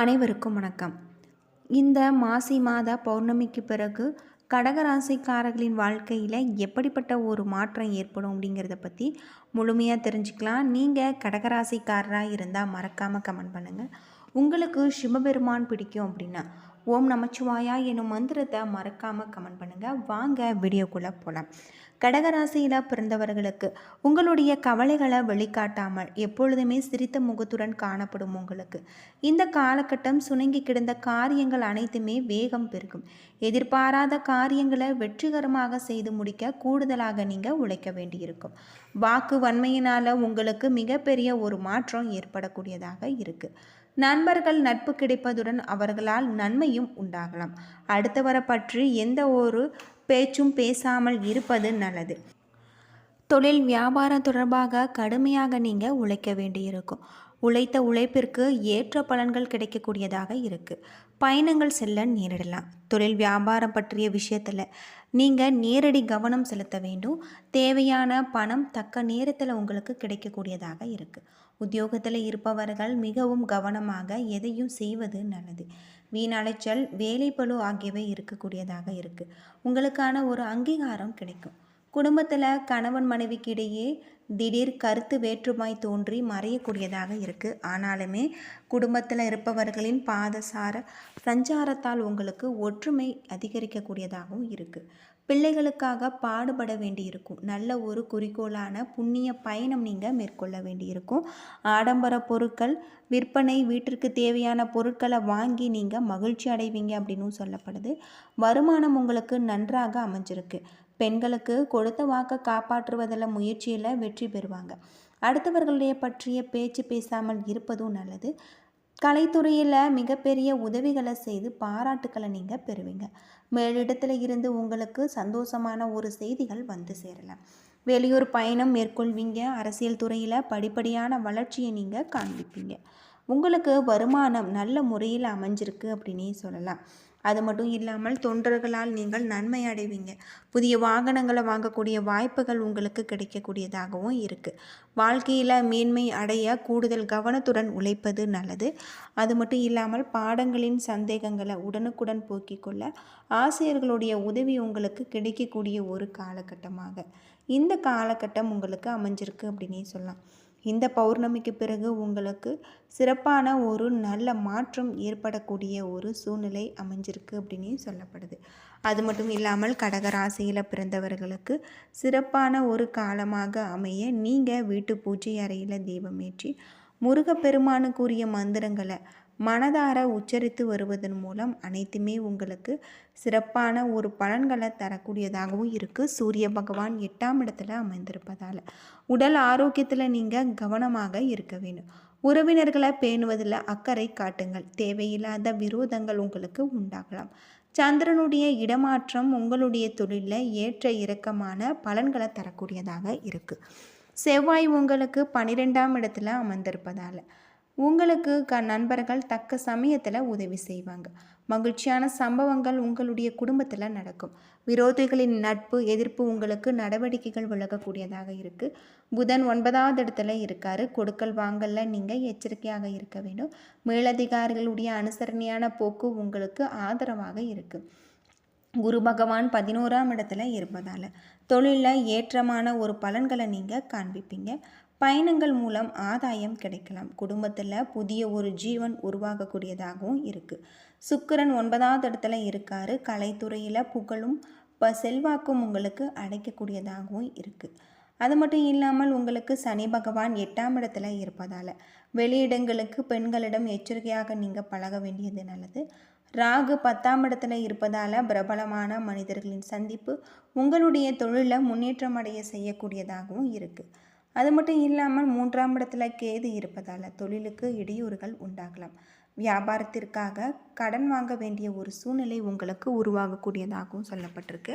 அனைவருக்கும் வணக்கம். இந்த மாசி மாத பௌர்ணமிக்கு பிறகு கடகராசிக்காரர்களின் வாழ்க்கையில் எப்படிப்பட்ட ஒரு மாற்றம் ஏற்படும் அப்படிங்கிறத பற்றி முழுமையாக தெரிஞ்சுக்கலாம். நீங்கள் கடகராசிக்காரராக இருந்தால் மறக்காமல் கமெண்ட் பண்ணுங்கள் உங்களுக்கு சிவபெருமான் பிடிக்கும் அப்படின்னா ஓம் நமச்சிவாயா எனும் மந்திரத்தை மறக்காமல் கமெண்ட் பண்ணுங்கள் வாங்க வீடியோக்குள்ளே போகலாம் கடகராசியில் பிறந்தவர்களுக்கு உங்களுடைய கவலைகளை வெளிக்காட்டாமல் எப்பொழுதுமே சிரித்த முகத்துடன் காணப்படும் உங்களுக்கு. இந்த காலகட்டம் சுணங்கி கிடந்த காரியங்கள் அனைத்துமே வேகம் பெருகும். எதிர்பாராத காரியங்களை வெற்றிகரமாக செய்து முடிக்க கூடுதலாக நீங்கள் உழைக்க வேண்டியிருக்கும். வாக்கு வன்மையினால் உங்களுக்கு மிகப்பெரிய ஒரு மாற்றம் ஏற்படக்கூடியதாக இருக்குது நண்பர்கள் நட்பு கிடைப்பதுடன் அவர்களால் நன்மையும் உண்டாகலாம். அடுத்தவரை பற்றி எந்த ஒரு பேச்சும் பேசாமல் இருப்பது நல்லது. தொழில் வியாபாரம் தொடர்பாக கடுமையாக நீங்கள் உழைக்க வேண்டியிருக்கும். உழைத்த உழைப்பிற்கு ஏற்ற பலன்கள் கிடைக்கக்கூடியதாக இருக்குது பயணங்கள் செல்ல நேரிடலாம். தொழில் வியாபாரம் பற்றிய விஷயத்தில் நீங்கள் நேரடி கவனம் செலுத்த வேண்டும். தேவையான பணம் தக்க நேரத்தில் உங்களுக்கு கிடைக்கக்கூடியதாக இருக்குது உத்தியோகத்தில் இருப்பவர்கள் மிகவும் கவனமாக எதையும் செய்வது நல்லது. வீணலைச்சல் வேலைப்பழு ஆகியவை இருக்கக்கூடியதாக இருக்குது உங்களுக்கான ஒரு அங்கீகாரம் கிடைக்கும். குடும்பத்தில் கணவன் மனைவிக்கு இடையே திடீர் கருத்து வேற்றுமாய் தோன்றி மறையக்கூடியதாக இருக்குது ஆனாலுமே குடும்பத்தில் இருப்பவர்களின் பாதசார சஞ்சாரத்தால் உங்களுக்கு ஒற்றுமை அதிகரிக்கக்கூடியதாகவும் இருக்குது பிள்ளைகளுக்காக பாடுபட வேண்டியிருக்கும். நல்ல ஒரு குறிக்கோளான புண்ணிய பயணம் நீங்கள் மேற்கொள்ள வேண்டியிருக்கும். ஆடம்பர பொருட்கள் விற்பனை வீட்டிற்கு தேவையான பொருட்களை வாங்கி நீங்கள் மகிழ்ச்சி அடைவீங்க அப்படின்னு சொல்லப்படுது. வருமானம் உங்களுக்கு நன்றாக அமைஞ்சிருக்கு. பெண்களுக்கு கொடுத்த வாக்கை காப்பாற்றுவதில் முயற்சியில் வெற்றி பெறுவாங்க. அடுத்தவர்களுடைய பற்றிய பேச்சு பேசாமல் இருப்பதும் நல்லது. கலைத்துறையில் மிகப்பெரிய உதவிகளை செய்து பாராட்டுக்களை நீங்கள் பெறுவீங்க. மேலிடத்தில் இருந்து உங்களுக்கு சந்தோஷமான ஒரு செய்திகள் வந்து சேரலாம். வெளியூர் பயணம் மேற்கொள்வீங்க. அரசியல் துறையில் படிப்படியான வளர்ச்சியை நீங்கள் காண்பிப்பீங்க. உங்களுக்கு வருமானம் நல்ல முறையில் அமைஞ்சிருக்கு அப்படின்னே சொல்லலாம். அது மட்டும் இல்லாமல் தொண்டர்களால் நீங்கள் நன்மை அடைவீங்க. புதிய வாகனங்களை வாங்கக்கூடிய வாய்ப்புகள் உங்களுக்கு கிடைக்கக்கூடியதாகவும் இருக்குது வாழ்க்கையில் மேன்மை அடைய கூடுதல் கவனத்துடன் உழைப்பது நல்லது. அது மட்டும் இல்லாமல் பாடங்களின் சந்தேகங்களை உடனுக்குடன் போக்கிக் கொள்ள ஆசிரியர்களுடைய உதவி உங்களுக்கு கிடைக்கக்கூடிய ஒரு காலகட்டமாக. இந்த காலகட்டம் உங்களுக்கு அமைஞ்சிருக்கு அப்படின்னே சொல்லலாம். இந்த பௌர்ணமிக்கு பிறகு உங்களுக்கு சிறப்பான ஒரு நல்ல மாற்றம் ஏற்படக்கூடிய ஒரு சூழ்நிலை அமைஞ்சிருக்கு அப்படின்னு சொல்லப்படுது. அது மட்டும் இல்லாமல் கடகராசியில் பிறந்தவர்களுக்கு சிறப்பான ஒரு காலமாக அமைய நீங்கள் வீட்டு பூஜை அறையில் தீபமேற்றி முருகப்பெருமானுக்குரிய மந்திரங்களை மனதார உச்சரித்து வருவதன் மூலம் அனைத்துமே உங்களுக்கு சிறப்பான ஒரு பலன்களை தரக்கூடியதாகவும் இருக்குது சூரிய பகவான் எட்டாம் இடத்துல அமைந்திருப்பதால் உடல் ஆரோக்கியத்தில் நீங்கள் கவனமாக இருக்க வேண்டும். உறவினர்களை பேணுவதில் அக்கறை காட்டுங்கள். தேவையில்லாத விரோதங்கள் உங்களுக்கு உண்டாகலாம். சந்திரனுடைய இடமாற்றம் உங்களுடைய தொழிலில் ஏற்ற இறக்கமான பலன்களை தரக்கூடியதாக இருக்குது செவ்வாய் உங்களுக்கு பன்னிரெண்டாம் இடத்துல அமர்ந்திருப்பதால். உங்களுக்கு க நண்பர்கள் தக்க சமயத்தில் உதவி செய்வாங்க. மகிழ்ச்சியான சம்பவங்கள் உங்களுடைய குடும்பத்தில் நடக்கும். விரோதிகளின் நட்பு எதிர்ப்பு உங்களுக்கு நடவடிக்கைகள் விலகக்கூடியதாக இருக்குது புதன் ஒன்பதாவது இடத்துல இருக்கார். கொடுக்கல் வாங்கலில் நீங்கள் எச்சரிக்கையாக இருக்க வேண்டும். மேலதிகாரிகளுடைய அனுசரணையான போக்கு உங்களுக்கு ஆதரவாக இருக்குது குரு பகவான் பதினோராம் இடத்துல இருப்பதால் தொழிலில் ஏற்றமான ஒரு பலன்களை நீங்கள் காண்பிப்பீங்க. பயணங்கள் மூலம் ஆதாயம் கிடைக்கலாம். குடும்பத்தில் புதிய ஒரு ஜீவன் உருவாகக்கூடியதாகவும் இருக்குது சுக்கரன் ஒன்பதாவது இடத்துல இருக்கார். கலைத்துறையில் புகழும் ப செல்வாக்கும் உங்களுக்கு அடைக்கக்கூடியதாகவும் இருக்குது அது மட்டும் இல்லாமல் உங்களுக்கு சனி பகவான் எட்டாம் இடத்துல இருப்பதால் வெளியிடங்களுக்கு பெண்களிடம் எச்சரிக்கையாக நீங்கள் பழக வேண்டியது நல்லது. ராகு பத்தாம் இடத்துல இருப்பதால் பிரபலமான மனிதர்களின் சந்திப்பு உங்களுடைய தொழிலில் முன்னேற்றம் அடைய செய்யக்கூடியதாகவும் இருக்குது அது மட்டும் இல்லாமல் மூன்றாம் இடத்துல கேது இருப்பதால் தொழிலுக்கு இடையூறுகள் உண்டாகலாம். வியாபாரத்திற்காக கடன் வாங்க வேண்டிய ஒரு சூழ்நிலை உங்களுக்கு உருவாகக்கூடியதாகவும் சொல்லப்பட்டிருக்கு.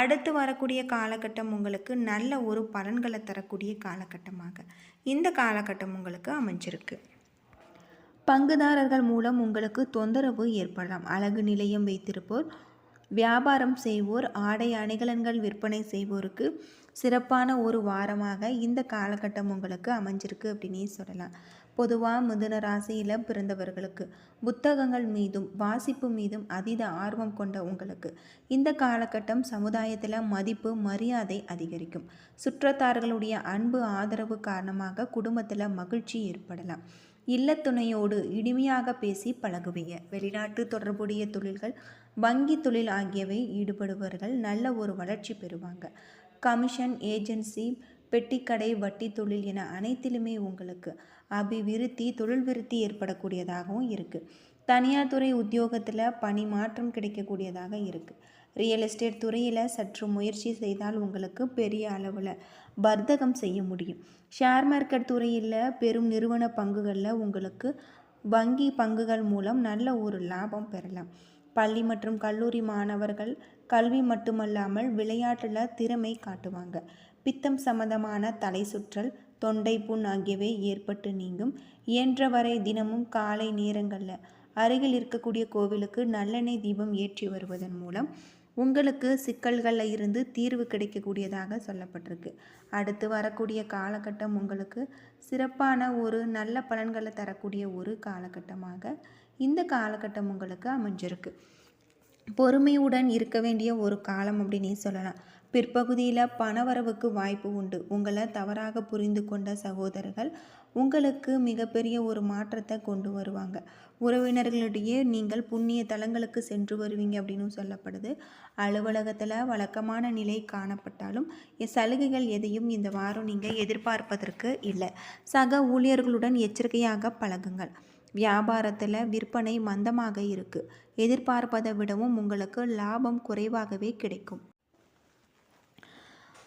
அடுத்து வரக்கூடிய காலகட்டம் உங்களுக்கு நல்ல ஒரு பலன்களை தரக்கூடிய காலகட்டமாக இந்த காலகட்டம் உங்களுக்கு அமைஞ்சிருக்கு. பங்குதாரர்கள் மூலம் உங்களுக்கு தொந்தரவு ஏற்படலாம். அழகு நிலையம் வைத்திருப்போர் வியாபாரம் செய்வோர் ஆடை அணிகலன்கள் விற்பனை செய்வோருக்கு சிறப்பான ஒரு வாரமாக இந்த காலகட்டம் உங்களுக்கு அமைஞ்சிருக்கு அப்படின்னே சொல்லலாம். பொதுவாக மிதுன ராசியில் பிறந்தவர்களுக்கு புத்தகங்கள் மீதும் வாசிப்பு மீதும் அதீத ஆர்வம் கொண்ட உங்களுக்கு இந்த காலகட்டம் சமுதாயத்தில் மதிப்பு மரியாதை அதிகரிக்கும். சுற்றத்தார்களுடைய அன்பு ஆதரவு காரணமாக குடும்பத்தில் மகிழ்ச்சி ஏற்படலாம். இல்லத்துணையோடு இனிமையாக பேசி பழகுவீங்க. வெளிநாட்டு தொடர்புடைய தொழில்கள் வங்கி தொழில் ஆகியவை ஈடுபடுபவர்கள் நல்ல ஒரு வளர்ச்சி பெறுவாங்க. கமிஷன் ஏஜென்சி பெட்டிக்கடை வட்டி தொழில் என அனைத்திலுமே உங்களுக்கு அபிவிருத்தி தொழில் விருத்தி ஏற்படக்கூடியதாகவும் இருக்குது தனியார் துறை உத்தியோகத்தில் பணி மாற்றம் கிடைக்கக்கூடியதாக இருக்குது ரியல் எஸ்டேட் துறையில் சற்று முயற்சி செய்தால் உங்களுக்கு பெரிய அளவில் வர்த்தகம் செய்ய முடியும். ஷேர் மார்க்கெட் துறையில் பெரும் நிறுவன பங்குகளில் உங்களுக்கு வங்கி பங்குகள் மூலம் நல்ல ஒரு லாபம் பெறலாம். பள்ளி மற்றும் கல்லூரி மாணவர்கள் கல்வி மட்டுமல்லாமல் விளையாட்டில் திறமை காட்டுவாங்க. பித்தம் சம்பந்தமான தலை சுற்றல் தொண்டை புண் ஆகியவை ஏற்பட்டு நீங்கும். இயன்றவரை தினமும் காலை நேரங்களில் அருகில் இருக்கக்கூடிய கோவிலுக்கு நல்லெண்ணெய் தீபம் ஏற்றி வருவதன் மூலம் உங்களுக்கு சிக்கல்களில் இருந்து தீர்வு கிடைக்கக்கூடியதாக சொல்லப்பட்டிருக்கு. அடுத்து வரக்கூடிய காலகட்டம் உங்களுக்கு சிறப்பான ஒரு நல்ல பலன்களை தரக்கூடிய ஒரு காலகட்டமாக இந்த காலகட்டம் உங்களுக்கு அமைஞ்சிருக்கு. பொறுமையுடன் இருக்க வேண்டிய ஒரு காலம் அப்படின்னு சொல்லலாம். பிற்பகுதியில் பணவரவுக்கு வாய்ப்பு உண்டு. உங்களை தவறாக புரிந்து கொண்ட சகோதரர்கள் உங்களுக்கு மிகப்பெரிய ஒரு மாற்றத்தை கொண்டு வருவாங்க. உறவினர்களிடையே நீங்கள் புண்ணிய தலங்களுக்கு சென்று வருவீங்க அப்படின்னு சொல்லப்படுது. அலுவலகத்தில் வழக்கமான நிலை காணப்பட்டாலும் சலுகைகள் எதையும் இந்த வாரம் நீங்கள் எதிர்பார்ப்பதற்கு இல்லை. சக ஊழியர்களுடன் எச்சரிக்கையாக பழகுங்கள். வியாபாரத்தில் விற்பனை மந்தமாக இருக்குது எதிர்பார்ப்பதை விடவும் உங்களுக்கு லாபம் குறைவாகவே கிடைக்கும்.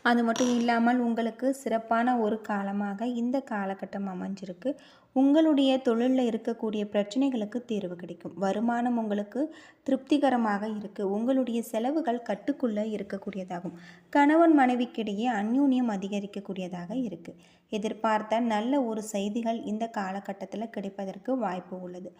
அது மட்டும் இல்லாமல் உங்களுக்கு சிறப்பான ஒரு காலமாக இந்த காலகட்டம் அமைஞ்சிருக்கு. உங்களுடைய தொழிலில் இருக்கக்கூடிய பிரச்சனைகளுக்கு தீர்வு கிடைக்கும். வருமானம் உங்களுக்கு திருப்திகரமாக இருக்குது உங்களுடைய செலவுகள் கட்டுக்குள்ளே இருக்கக்கூடியதாகும். கணவன் மனைவிக்கிடையே அந்யூன்யம் அதிகரிக்கக்கூடியதாக இருக்குது எதிர்பார்த்த நல்ல ஒரு செய்திகள் இந்த காலகட்டத்தில் கிடைப்பதற்கு வாய்ப்பு உள்ளது.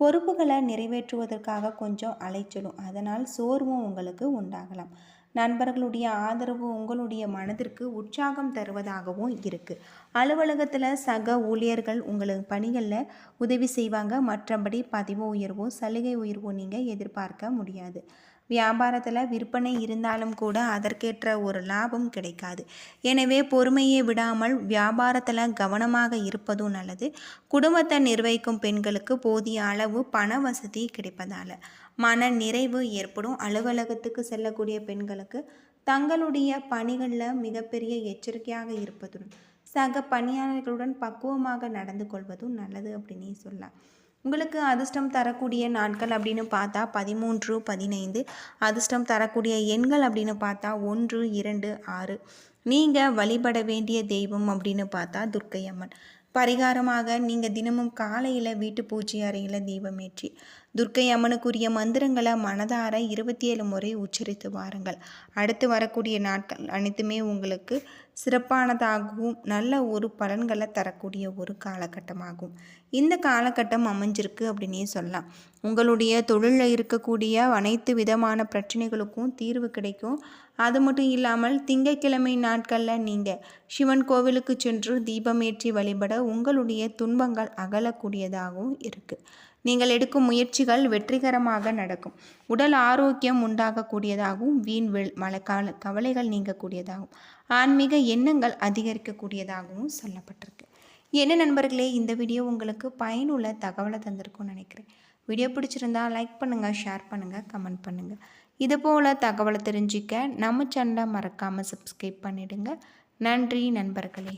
பொறுப்புகளை நிறைவேற்றுவதற்காக கொஞ்சம் அலைச்சலும். அதனால் சோர்வும் உங்களுக்கு உண்டாகலாம். நண்பர்களுடைய ஆதரவு உங்களுடைய மனதிற்கு உற்சாகம் தருவதாகவும் இருக்குது அலுவலகத்தில் சக ஊழியர்கள் உங்களுக்கு பணிகளில் உதவி செய்வாங்க. மற்றபடி பதிவு உயர்வோ சலுகை உயர்வோ நீங்கள் எதிர்பார்க்க முடியாது. வியாபாரத்தில் விற்பனை இருந்தாலும் கூட அதற்கேற்ற ஒரு லாபம் கிடைக்காது. எனவே பொறுமையை விடாமல் வியாபாரத்தில் கவனமாக இருப்பதும் நல்லது. குடும்பத்தை நிர்வகிக்கும் பெண்களுக்கு போதிய அளவு பண வசதி கிடைப்பதால். மன நிறைவு ஏற்படும். அலுவலகத்துக்கு செல்லக்கூடிய பெண்களுக்கு தங்களுடைய பணிகளில் மிகப்பெரிய எச்சரிக்கையாக இருப்பதுடன் சக பணியாளர்களுடன் பக்குவமாக நடந்து கொள்வதும் நல்லது அப்படின்னு சொல்லலாம். உங்களுக்கு அதிர்ஷ்டம் தரக்கூடிய நாட்கள் அப்படின்னு பார்த்தா பதிமூன்று பதினைந்து. அதிர்ஷ்டம் தரக்கூடிய எண்கள் அப்படின்னு பார்த்தா ஒன்று இரண்டு ஆறு. நீங்கள் வழிபட வேண்டிய தெய்வம் அப்படின்னு பார்த்தா துர்க்கை அம்மன் பரிகாரமாக நீங்கள் தினமும் காலையில் வீட்டு பூஜை அறையில் தீபமேற்றி துர்க்கை அம்மனுக்குரிய மந்திரங்களை மனதார இருபத்தி ஏழு முறை உச்சரித்து வாருங்கள். அடுத்து வரக்கூடிய நாட்கள் அனைத்துமே உங்களுக்கு சிறப்பானதாகவும் நல்ல ஒரு பலன்களை தரக்கூடிய ஒரு காலகட்டமாகும். இந்த காலகட்டம் அமைஞ்சிருக்கு அப்படின்னே சொல்லலாம். உங்களுடைய தொழிலில் இருக்கக்கூடிய அனைத்து விதமான பிரச்சனைகளுக்கும் தீர்வு கிடைக்கும். அது மட்டும் இல்லாமல் திங்கட்கிழமை நாட்களில் நீங்கள் சிவன் கோவிலுக்கு சென்று தீபமேற்றி வழிபட உங்களுடைய துன்பங்கள் அகலக்கூடியதாகவும் இருக்குது நீங்கள் எடுக்கும் முயற்சிகள் வெற்றிகரமாக நடக்கும். உடல் ஆரோக்கியம் உண்டாகக்கூடியதாகவும் வீண் வெள் மழைக்கால கவலைகள் நீங்கக்கூடியதாகவும் ஆன்மீக எண்ணங்கள் அதிகரிக்கக்கூடியதாகவும் சொல்லப்பட்டிருக்கு. என்ன நண்பர்களே இந்த வீடியோ உங்களுக்கு பயனுள்ள தகவலை தந்திருக்கும்னு நினைக்கிறேன். வீடியோ பிடிச்சிருந்தா லைக் பண்ணுங்கள் ஷேர் பண்ணுங்கள் கமெண்ட் பண்ணுங்கள் இது போல் தகவலை தெரிஞ்சிக்க நம்ம சேனலை மறக்காமல் சப்ஸ்கிரைப் பண்ணிவிடுங்க நன்றி நண்பர்களே.